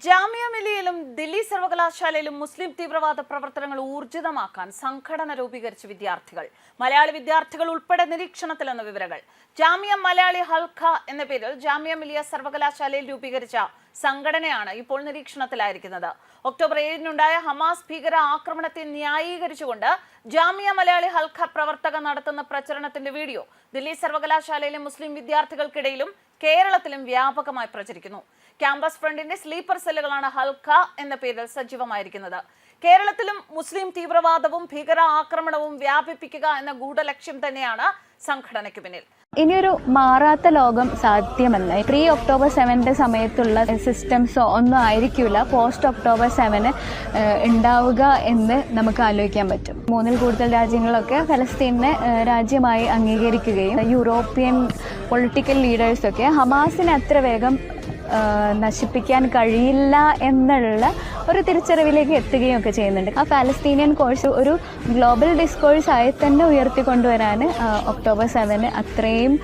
ജാമിയ മിലിയയിലും ദില്ലി സർവകലാശാലയിലും മുസ്ലിം തീവ്രവാദ പ്രവർത്തനങ്ങൾ ഊർജിതമാക്കാൻ സംഘടന രൂപീകരിച്ച വിദ്യാർത്ഥികൾ. മലയാളി വിദ്യാർത്ഥികൾ ഉൾപ്പെടെ നിരീക്ഷണത്തിലെന്ന വിവരങ്ങൾ. ജാമ്യ മലയാളി ഹൽഖ എന്ന പേരിൽ ജാമ്യ മിലിയ സർവകലാശാലയിൽ രൂപീകരിച്ച സംഘടനയാണ് ഇപ്പോൾ നിരീക്ഷണത്തിലായിരിക്കുന്നത്. ഒക്ടോബർ ഏഴിനുണ്ടായ ഹമാസ് ഭീകര ആക്രമണത്തെ ന്യായീകരിച്ചുകൊണ്ട് ജാമിയ മലയാളി ഹൽഖ പ്രവർത്തക നടത്തുന്ന പ്രചരണത്തിന്റെ വീഡിയോ ദില്ലി സർവകലാശാലയിലെ മുസ്ലിം വിദ്യാർത്ഥികൾക്കിടയിലും കേരളത്തിലും വ്യാപകമായി പ്രചരിക്കുന്നു. ക്യാമ്പസ് ഫ്രണ്ടിന്റെ സ്ലീപ്പർ സെല്ലുകളാണ് ഹൽക്ക എന്ന പേരിൽ സജീവമായിരിക്കുന്നത്. കേരളത്തിലും മുസ്ലിം തീവ്രവാദവും ഭീകര ആക്രമണവും വ്യാപിപ്പിക്കുക എന്ന ഗൂഢലക്ഷ്യം തന്നെയാണ് സംഘടനയ്ക്ക് പിന്നിൽ. ഇനിയൊരു മാറാത്ത ലോകം സാധ്യമല്ല പ്രീ ഒക്ടോബർ സെവന്റെ സമയത്തുള്ള സിസ്റ്റംസോ ഒന്നും ആയിരിക്കില്ല. പോസ്റ്റ് ഒക്ടോബർ സെവന് ഉണ്ടാവുക എന്ന് നമുക്ക് ആലോചിക്കാൻ പറ്റും. മൂന്നിൽ കൂടുതൽ രാജ്യങ്ങളൊക്കെ ഫലസ്തീനെ രാജ്യമായി അംഗീകരിക്കുകയും യൂറോപ്യൻ പൊളിറ്റിക്കൽ ലീഡേഴ്സൊക്കെ ഹമാസിനെ അത്ര വേഗം നശിപ്പിക്കാൻ കഴിയില്ല എന്നുള്ള ഒരു തിരിച്ചറിവിലേക്ക് എത്തുകയും ഒക്കെ ചെയ്യുന്നുണ്ട്. ആ പാലസ്തീനിയൻ കോഴ്സ് ഒരു ഗ്ലോബൽ ഡിസ്കോഴ്സ് ആയി തന്നെ ഉയർത്തിക്കൊണ്ടുവരാൻ ഒക്ടോബർ സെവന് അത്രയും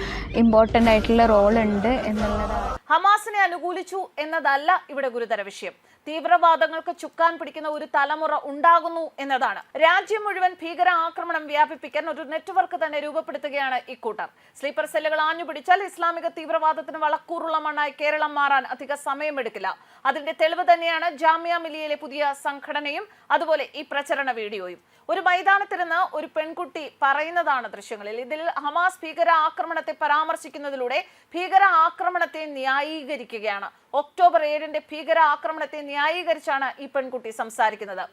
ഇമ്പോർട്ടന്റ് ആയിട്ടുള്ള റോൾ ഉണ്ട് എന്നുള്ളതാണ്. ഹമാസിനെ അനുകൂലിച്ചു എന്നതല്ല ഇവിടെ ഗുരുതര വിഷയം. തീവ്രവാദങ്ങൾക്ക് ചുക്കാൻ പിടിക്കുന്ന ഒരു തലമുറ ഉണ്ടാകുന്നു എന്നതാണ്. രാജ്യം മുഴുവൻ ഭീകര ആക്രമണം വ്യാപിപ്പിക്കാൻ ഒരു നെറ്റ്വർക്ക് തന്നെ രൂപപ്പെടുത്തുകയാണ് ഇക്കൂട്ടർ. സ്ലീപ്പർ സെല്ലുകൾ ആഞ്ഞു പിടിച്ചാൽ ഇസ്ലാമിക തീവ്രവാദത്തിന് വളക്കൂറുള്ള മണ്ണായി കേരളം മാറാൻ അധിക സമയമെടുക്കില്ല. അതിന്റെ തെളിവ് തന്നെയാണ് ജാമ്യ മിലിയയിലെ പുതിയ സംഘടനയും അതുപോലെ ഈ പ്രചരണ വീഡിയോയും. ഒരു മൈതാനത്തിരുന്ന് ഒരു പെൺകുട്ടി പറയുന്നതാണ് ദൃശ്യങ്ങളിൽ. ഇതിൽ ഹമാസ് ഭീകര ആക്രമണത്തെ പരാമർശിക്കുന്നതിലൂടെ ഭീകര ആക്രമണത്തെ ന്യായീകരിക്കുകയാണ്. ഒക്ടോബർ ഏഴിന്റെ ഭീകര ആക്രമണത്തെ ന്യായീകരിച്ചാണ് ഈ പെൺകുട്ടി സംസാരിക്കുന്നത്.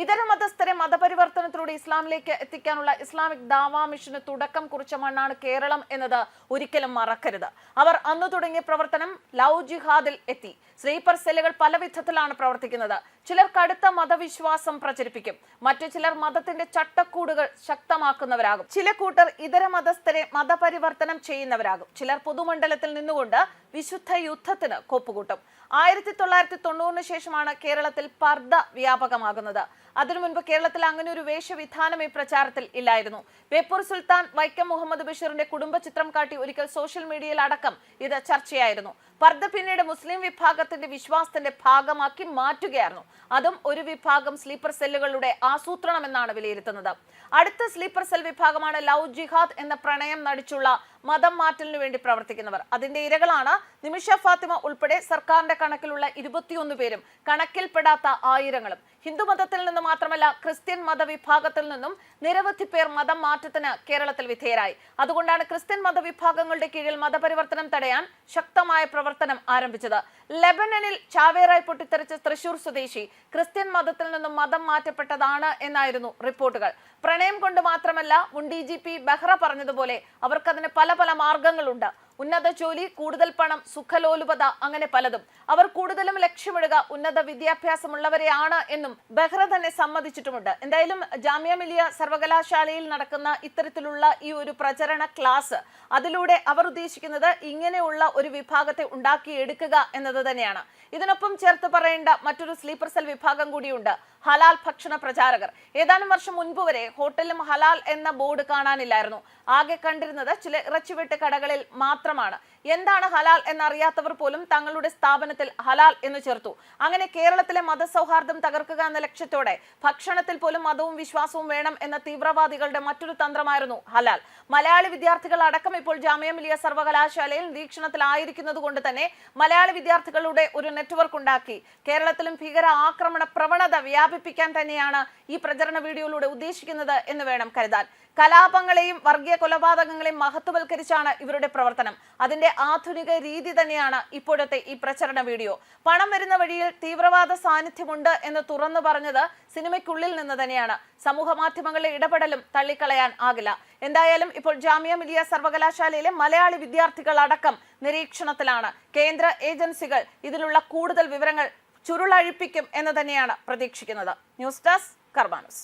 ഇതര മതസ്ഥരെ മതപരിവർത്തനത്തിലൂടെ ഇസ്ലാമിലേക്ക് എത്തിക്കാനുള്ള ഇസ്ലാമിക് ദാവാ മിഷന് തുടക്കം കുറിച്ച മണ്ണാണ് കേരളം എന്നത് ഒരിക്കലും മറക്കരുത്. അവർ അന്ന് തുടങ്ങിയ പ്രവർത്തനം ലവ് ജിഹാദിൽ എത്തി. സ്ലീപ്പർ സെല്ലുകൾ പല വിധത്തിലാണ് പ്രവർത്തിക്കുന്നത്. ചിലർ കടുത്ത മതവിശ്വാസം പ്രചരിപ്പിക്കും. മറ്റു ചിലർ മതത്തിന്റെ ചട്ടക്കൂടുകൾ ശക്തമാക്കുന്നവരാകും. ചില കൂട്ടർ ഇതര മതസ്ഥരെ മതപരിവർത്തനം ചെയ്യുന്നവരാകും. ചിലർ പൊതുമണ്ഡലത്തിൽ നിന്നുകൊണ്ട് വിശുദ്ധ യുദ്ധത്തിന് കൊപ്പുകൂട്ടും. ആയിരത്തി തൊള്ളായിരത്തി തൊണ്ണൂറിന് ശേഷമാണ് കേരളത്തിൽ പർദ്ദ വ്യാപകമാകുന്നത്. അതിനു മുൻപ് കേരളത്തിൽ അങ്ങനെ ഒരു വേഷവിധാനം ഈ പ്രചാരത്തിൽ ഇല്ലായിരുന്നു. ബേപ്പൂർ സുൽത്താൻ വൈക്കം മുഹമ്മദ് ബഷീറിന്റെ കുടുംബ ചിത്രം കാട്ടി ഒരിക്കൽ സോഷ്യൽ മീഡിയയിൽ അടക്കം ഇത് ചർച്ചയായിരുന്നു. പർദ്ദ പിന്നീട് മുസ്ലിം വിഭാഗത്തിന്റെ വിശ്വാസത്തിന്റെ ഭാഗമാക്കി മാറ്റുകയായിരുന്നു. അതും ഒരു വിഭാഗം സ്ലീപ്പർ സെല്ലുകളുടെ ആസൂത്രണം എന്നാണ് വിലയിരുത്തുന്നത്. അടുത്ത സ്ലീപ്പർ സെൽ വിഭാഗമാണ് ലവ് ജിഹാദ് എന്ന പ്രണയം നടിച്ചുള്ള മതം മാറ്റലിനു വേണ്ടി പ്രവർത്തിക്കുന്നവർ. അതിന്റെ ഇരകളാണ് നിമിഷ ഫാത്തിമ ഉൾപ്പെടെ സർക്കാരിന്റെ കണക്കിലുള്ള ഇരുപത്തിയൊന്ന് പേരും. കണക്കിൽപ്പെടാത്ത ആയിരങ്ങളും. ഹിന്ദുമതത്തിൽ നിന്ന് മാത്രമല്ല ക്രിസ്ത്യൻ മതവിഭാഗത്തിൽ നിന്നും നിരവധി പേർ മതം മാറ്റത്തിന് കേരളത്തിൽ വിധേയരായി. അതുകൊണ്ടാണ് ക്രിസ്ത്യൻ മതവിഭാഗങ്ങളുടെ കീഴിൽ മതപരിവർത്തനം തടയാൻ ശക്തമായ പ്രവർത്തനം ആരംഭിച്ചത്. ലെബനനിൽ ചാവേറായി പൊട്ടിത്തെറിച്ച തൃശൂർ സ്വദേശി ക്രിസ്ത്യൻ മതത്തിൽ നിന്നും മതം മാറ്റപ്പെട്ടതാണ് എന്നായിരുന്നു റിപ്പോർട്ടുകൾ. പ്രണയം കൊണ്ട് മാത്രമല്ല മുൻ ഡി ജി പി ബെഹ്റ പറഞ്ഞതുപോലെ അവർക്കതിന് പല പല മാർഗങ്ങളുണ്ട്. ഉന്നത ജോലി കൂടുതൽ പണം സുഖലോലുപത അങ്ങനെ പലതും. അവർ കൂടുതലും ലക്ഷ്യമിടുക ഉന്നത വിദ്യാഭ്യാസമുള്ളവരെയാണ് എന്നും ബെഹ്റ തന്നെ സമ്മതിച്ചിട്ടുമുണ്ട്. എന്തായാലും ജാമ്യ മിലിയ സർവകലാശാലയിൽ നടക്കുന്ന ഇത്തരത്തിലുള്ള ഈ ഒരു പ്രചരണ ക്ലാസ് അതിലൂടെ അവർ ഉദ്ദേശിക്കുന്നത് ഇങ്ങനെയുള്ള ഒരു വിഭാഗത്തെ ഉണ്ടാക്കിയെടുക്കുക എന്നത് തന്നെയാണ്. ഇതിനൊപ്പം ചേർത്ത് പറയേണ്ട മറ്റൊരു സ്ലീപ്പർ സെൽ വിഭാഗം കൂടിയുണ്ട് ഹലാൽ ഭക്ഷണ പ്രചാരകർ. ഏതാനും വർഷം മുൻപ് വരെ ഹോട്ടലും ഹലാൽ എന്ന ബോർഡ് കാണാനില്ലായിരുന്നു. ആകെ കണ്ടിരുന്നത് ചില ഇറച്ചിവെട്ട് കടകളിൽ മാത്രമാണ്. എന്താണ് ഹലാൽ എന്നറിയാത്തവർ പോലും തങ്ങളുടെ സ്ഥാപനത്തിൽ ഹലാൽ എന്ന് ചേർത്തു. അങ്ങനെ കേരളത്തിലെ മതസൗഹാർദ്ദം തകർക്കുക എന്ന ലക്ഷ്യത്തോടെ ഭക്ഷണത്തിൽ പോലും മതവും വിശ്വാസവും വേണം എന്ന തീവ്രവാദികളുടെ മറ്റൊരു തന്ത്രമായിരുന്നു ഹലാൽ. മലയാളി വിദ്യാർത്ഥികൾ അടക്കം ഇപ്പോൾ ജാമ്യ മിലിയ സർവകലാശാലയിൽ നിരീക്ഷണത്തിലായിരിക്കുന്നത് കൊണ്ട് തന്നെ മലയാളി വിദ്യാർത്ഥികളുടെ ഒരു നെറ്റ്വർക്ക് ഉണ്ടാക്കി. കേരളത്തിലും ഭീകര ആക്രമണ പ്രവണത വ്യാപിപ്പിക്കാൻ തന്നെയാണ് ഈ പ്രചരണ വീഡിയോയിലൂടെ ഉദ്ദേശിക്കുന്നത് എന്ന് വേണം കരുതാൻ. കലാപങ്ങളെയും വർഗീയ കൊലപാതകങ്ങളെയും മഹത്വവൽക്കരിച്ചാണ് ഇവരുടെ പ്രവർത്തനം. അതിന്റെ ആധുനിക രീതി തന്നെയാണ് ഇപ്പോഴത്തെ ഈ പ്രചരണ വീഡിയോ. പണം വരുന്ന വഴിയിൽ തീവ്രവാദ സാന്നിധ്യമുണ്ട് എന്ന് തുറന്നു പറഞ്ഞത് സിനിമയ്ക്കുള്ളിൽ നിന്ന് തന്നെയാണ്. സമൂഹ മാധ്യമങ്ങളിലെ ഇടപെടലും തള്ളിക്കളയാൻ ആകില്ല. എന്തായാലും ഇപ്പോൾ ജാമ്യ മിലിയ സർവകലാശാലയിലെ മലയാളി വിദ്യാർത്ഥികൾ അടക്കം നിരീക്ഷണത്തിലാണ്. കേന്ദ്ര ഏജൻസികൾ ഇതിലുള്ള കൂടുതൽ വിവരങ്ങൾ ചുരുളഴിപ്പിക്കും എന്ന് തന്നെയാണ് പ്രതീക്ഷിക്കുന്നത്. News desk കർബാനസ്